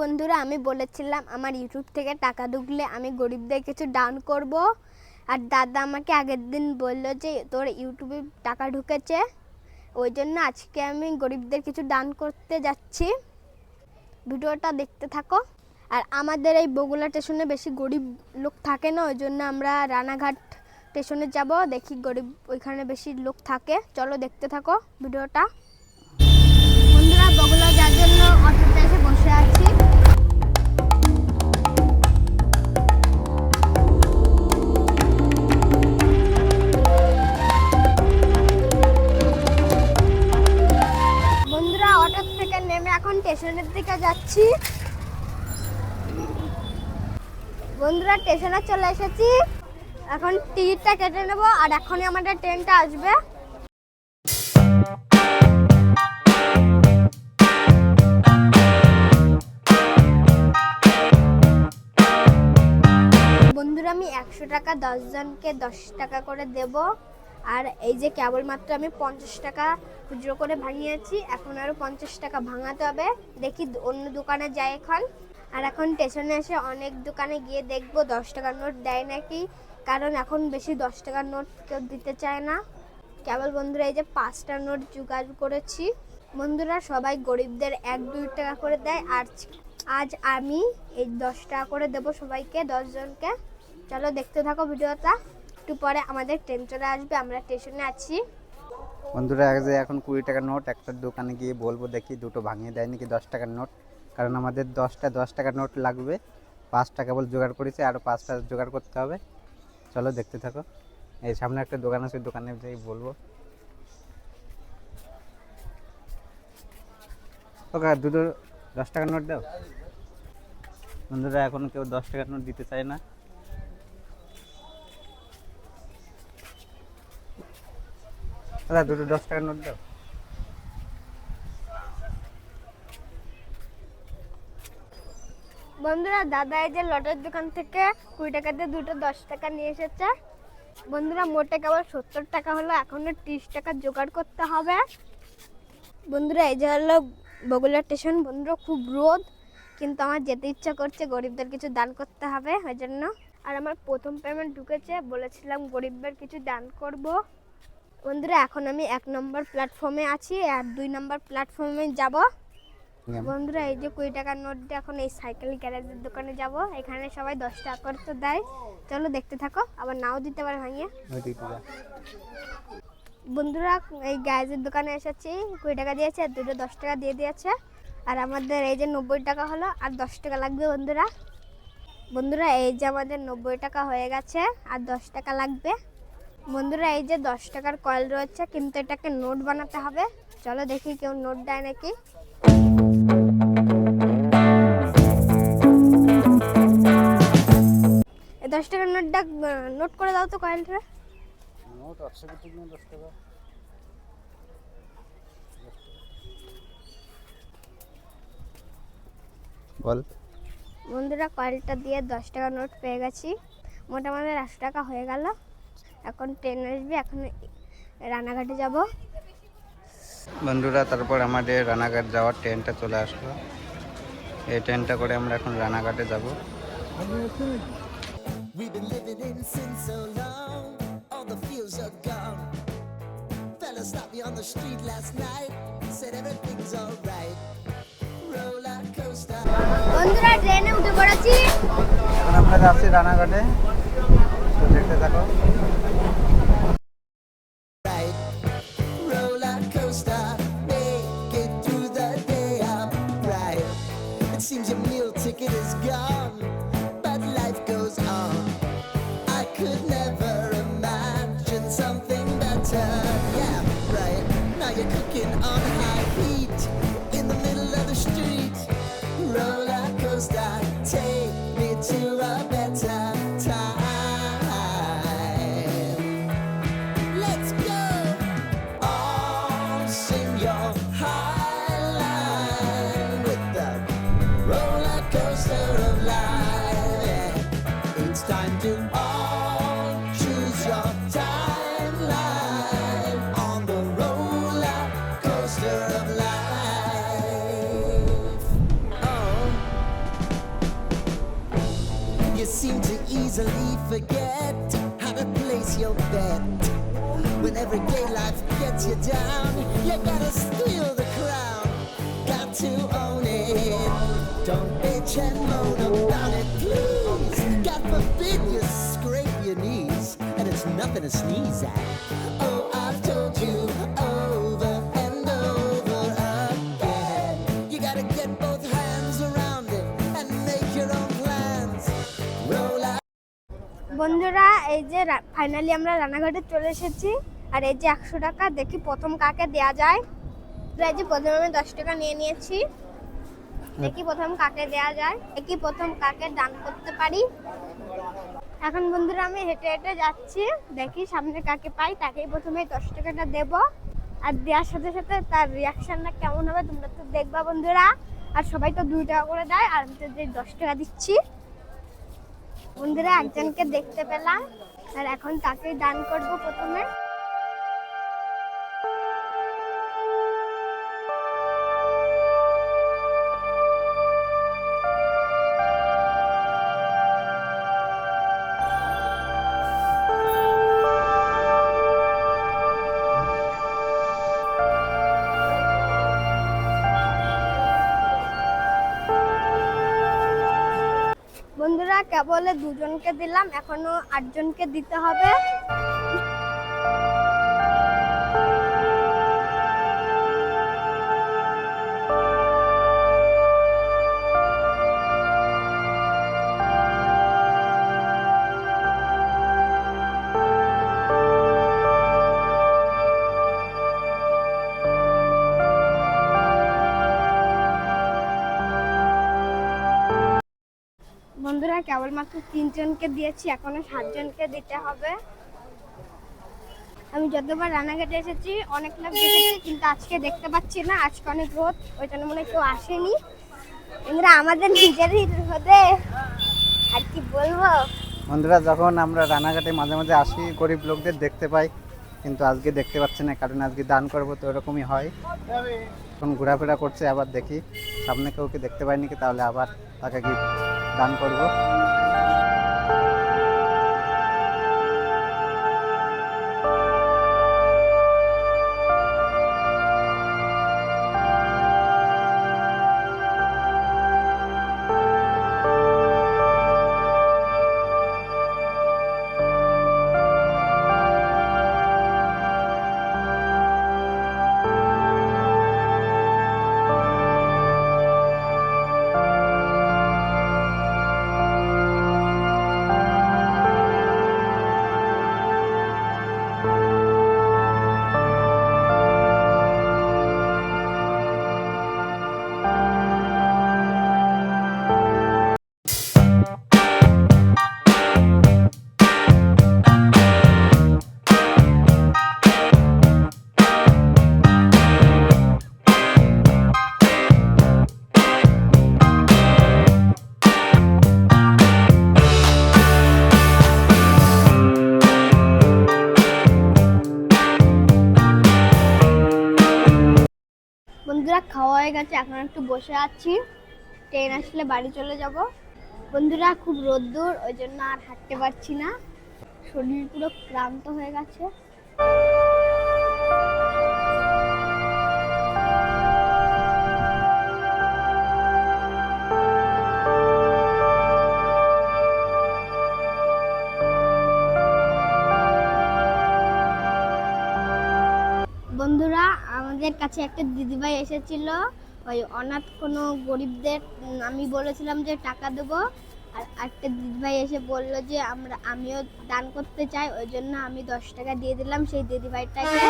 বন্ধুরা, আমি বলেছিলাম আমার ইউটিউব থেকে টাকা ঢুকলে আমি গরিবদের কিছু দান করব। আর দাদা আমাকে আগের দিন বলল যে, তোর ইউটিউবে টাকা ঢুকেছে, ওই জন্য আজকে আমি গরিবদের কিছু দান করতে যাচ্ছি। ভিডিওটা দেখতে থাকো। আর আমাদের এই বগুলা স্টেশনে বেশি গরিব লোক থাকে না, ওই জন্য আমরা রানাঘাট স্টেশনে যাব, দেখি গরিব ওইখানে বেশি লোক থাকে। চলো দেখতে থাকো ভিডিওটা। বন্ধুরা বগুলা যার জন্য অটোতে এসে বসে আছি। যাচ্ছি। বন্ধুরা স্টেশনে চলে এসেছি। এখন টিকিটটা কেটে নেব আর এখনই আমাদের ট্রেনটা আসবে। বন্ধুরা, আমি একশো টাকা দশজনকে দশ টাকা করে দেব। আর এই যে কেবলমাত্র আমি পঞ্চাশ টাকা খুচরো করে ভাঙিয়েছি, এখন আরও পঞ্চাশ টাকা ভাঙাতে হবে। দেখি অন্য দোকানে যাই এখন। আর এখন স্টেশনে এসে অনেক দোকানে গিয়ে দেখব, দশ টাকার নোট দেয় নাকি? কারণ এখন বেশি দশ টাকার নোট কেউ দিতে চায় না। কেবল বন্ধুরা, এই যে পাঁচটা নোট জোগাড় করেছি। বন্ধুরা, সবাই গরিবদের এক দুই টাকা করে দেয়। আর আজ আমি এই দশ টাকা করে দেবো সবাইকে দশজনকে চলো দেখতে থাকো ভিডিওটা। একটু পরে আমাদের ট্রেন চলে আসবে, আমরা স্টেশনে আছি। বন্ধুরা যে এখন কুড়ি টাকার নোট একটা দোকানে গিয়ে বলব দেখি, দুটো ভাঙিয়ে দেয় নাকি দশ টাকার নোট কারণ আমাদের দশটা, দশ টাকার নোট লাগবে। পাঁচ টাকা বল জোগাড় করেছে আরও পাঁচটা জোগাড় করতে হবে। চলো দেখতে থাকো। এই সামনে একটা দোকান আছে দোকানে যাই বলব। ওকে, দুটো দশ টাকার নোট দাও। বন্ধুরা, এখন কেউ দশ টাকার নোট দিতে চায় না। দাদা, দুটো দশ নোট দাও। বন্ধুরা, দাদা এই যে লটের দোকান থেকে কুড়ি টাকা দিয়ে দুটো দশ টাকা নিয়ে এসেছে। বন্ধুরা, মোটে কেবল সত্তর টাকা হলো এখনও ত্রিশ টাকা জোগাড় করতে হবে। বন্ধুরা, এই যে হলো বগুলা স্টেশন। বন্ধুরা, খুব রোদ, কিন্তু আমার যেতে ইচ্ছা করছে, গরিবদের কিছু দান করতে হবে, ওই জন্য। আর আমার প্রথম পেমেন্ট ঢুকেছে, বলেছিলাম গরিবদের কিছু দান করব। বন্ধুরা এখন আমি এক নম্বর প্ল্যাটফর্মে আছি আর দুই নম্বর প্ল্যাটফর্মে যাব। বন্ধুরা এই যে কুড়ি টাকার নোট দিয়ে এখন এই সাইকেল গ্যারেজের দোকানে যাব। এখানে সবাই দশ টাকা করে তো দেয়। চলো দেখতে থাকো আবার নাও দিতে পারে ভাঙিয়ে বন্ধুরা এই গ্যারেজের দোকানে এসেছি। কুড়ি টাকা দিয়েছে আর দুটো দশ টাকা দিয়ে দিয়েছে। আর আমাদের এই যে নব্বই টাকা হলো আর দশ টাকা লাগবে বন্ধুরা। বন্ধুরা এই যে আমাদের নব্বই টাকা হয়ে গেছে আর দশ টাকা লাগবে। বন্ধুরা এই যে দশ টাকার কয়েল রয়েছে কিন্তু এটাকে নোট বানাতে হবে। চলো দেখি কেউ নোট দেয় নাকি। এই দশ টাকার নোটটা নোট করে দাও তো কয়েলটা নোট দশ টাকা? বল। বন্ধুরা কয়েলটা দিয়ে দশ টাকা নোট পেয়ে গেছি। মোটামুটি একশো টাকা হয়ে গেল। এখন ট্রেন আসবে এখন রানাঘাটে যাব। বন্ধুরা তারপর আমাদের রানাঘাট যাওয়ার ট্রেনটা চলে আসলো। এই ট্রেনটা করে আমরা এখন রানাঘাটে যাব। বন্ধুরা ট্রেনে উঠে এখন আমরা যাচ্ছি রানাঘাটে। দেখতে থাকো। Your. When everyday life gets you down, you gotta steal the crown. Got to own it. Don't bitch and moan about it, please. God forbid you scrape your knees, and it's nothing to sneeze at. Oh, I've told you বন্ধুরা, এই যে finally আমরা রানাঘাটে চলে এসেছি। আর এই যে একশো টাকা, দেখি প্রথম কাকে দেয়া যায়। এই যে প্রথমে আমি দশ টাকা নিয়ে নিয়েছি। দেখি প্রথম কাকে দেয়া যায়। দেখি প্রথম কাকে দান করতে পারি। এখন বন্ধুরা, আমি হেঁটে হেঁটে যাচ্ছি। দেখি সামনে কাকে পাই, তাকেই প্রথমে দশ টাকাটা দেব। আর দেওয়ার সাথে সাথে তার রিয়াকশনটা কেমন হবে তোমরা তো দেখবা বন্ধুরা। আর সবাই তো দুই টাকা করে দেয়, আর আমি তো দশ টাকা দিচ্ছি। বন্ধুরা একজনকে দেখতে পেলাম। আর এখন তাকেই দান করব প্রথমে। কেবল দুজনকে দিলাম এখনও আটজনকে দিতে হবে। কেবলমাত্র তিনজনকে দিয়েছি, এখনও সাতজনকে দিতে হবে। আমি যতবার রানাঘাটে এসেছি, অনেক লোক দেখেছি, কিন্তু আজকে দেখতে পাচ্ছি না, আজকে অনেক রোদ, ওই জন্য মনে কেউ আসেনি। এগুলো আমাদের নিজেরই রোদে। আর কি বলব? বন্ধুরা, যখন আমরা রানাঘাটে মাঝে মাঝে আসি, গরিব লোকদের দেখতে পাই কিন্তু আজকে দেখতে পাচ্ছে না, কারণ আজকে দান করব তো এরকমই হয়। এখন ঘোরাফেরা করছে, আবার দেখি। সামনে কাউকে দেখতে পাইনি কি, তাহলে আবার তাকে গিফট দান করব। বন্ধুরা খাওয়া হয়ে গেছে, এখন একটু বসে আছি। ট্রেন আসলে বাড়ি চলে যাব। বন্ধুরা, খুব রোদ্দুর, ওই জন্য আর হাঁটতে পারছি না। শরীর পুরো ক্লান্ত হয়ে গেছে। আমাদের কাছে একটা দিদিভাই এসেছিল। ওই অনাথ কোনো গরিবদের, আমি বলেছিলাম যে টাকা দেবো। আর একটা দিদিভাই এসে বলল যে আমরা, আমিও দান করতে চাই, ওই জন্য আমি দশ টাকা দিয়ে দিলাম সেই দিদিভাইটাকে।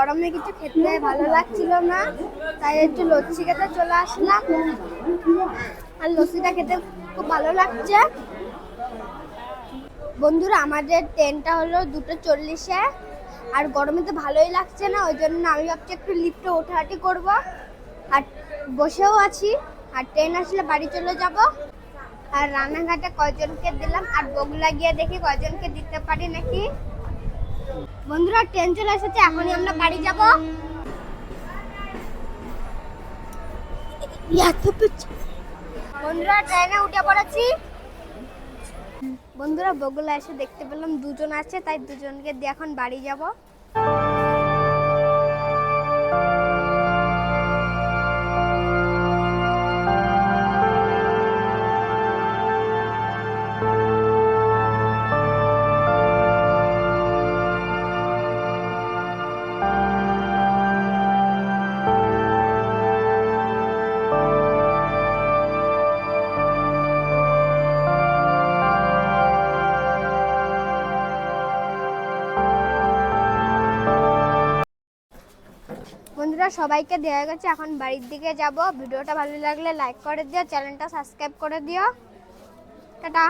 গরমে কিছু খেতে ভালো লাগছিল না, তাই একটু লস্যি খেতে চলে আসলাম। আর লস্যিটা খেতে খুব ভালো লাগছে। বন্ধুরা, আমাদের ট্রেনটা হলো দুটো চল্লিশে, আর গরমে তো ভালোই লাগছে না, ওই জন্য আমি ভাবছি একটু লিফটে ওঠাহাটি করব। আর বসেও আছি, আর ট্রেন আসলে বাড়ি চলে যাব। আর রান্নাঘাটে কয়জনকে দিলাম? আর বগুলা গিয়ে দেখি কয়জনকে দিতে পারি নাকি? বন্ধুরা ট্রেন চলে এসেছে, এখনই আমরা বাড়ি যাব। বন্ধুরা ট্রেনে উঠে পড়েছি। বন্ধুরা, বগুলা এসে দেখতে পেলাম, দুজন আছে, তাই দুজনকে দিয়ে এখন বাড়ি যাব। সবাইকে দেওয়া গেছে। এখন বাড়ির দিকে যাব। ভিডিওটা ভালো লাগলে লাইক করে দিও, চ্যানেলটা সাবস্ক্রাইব করে দিও। টাটা।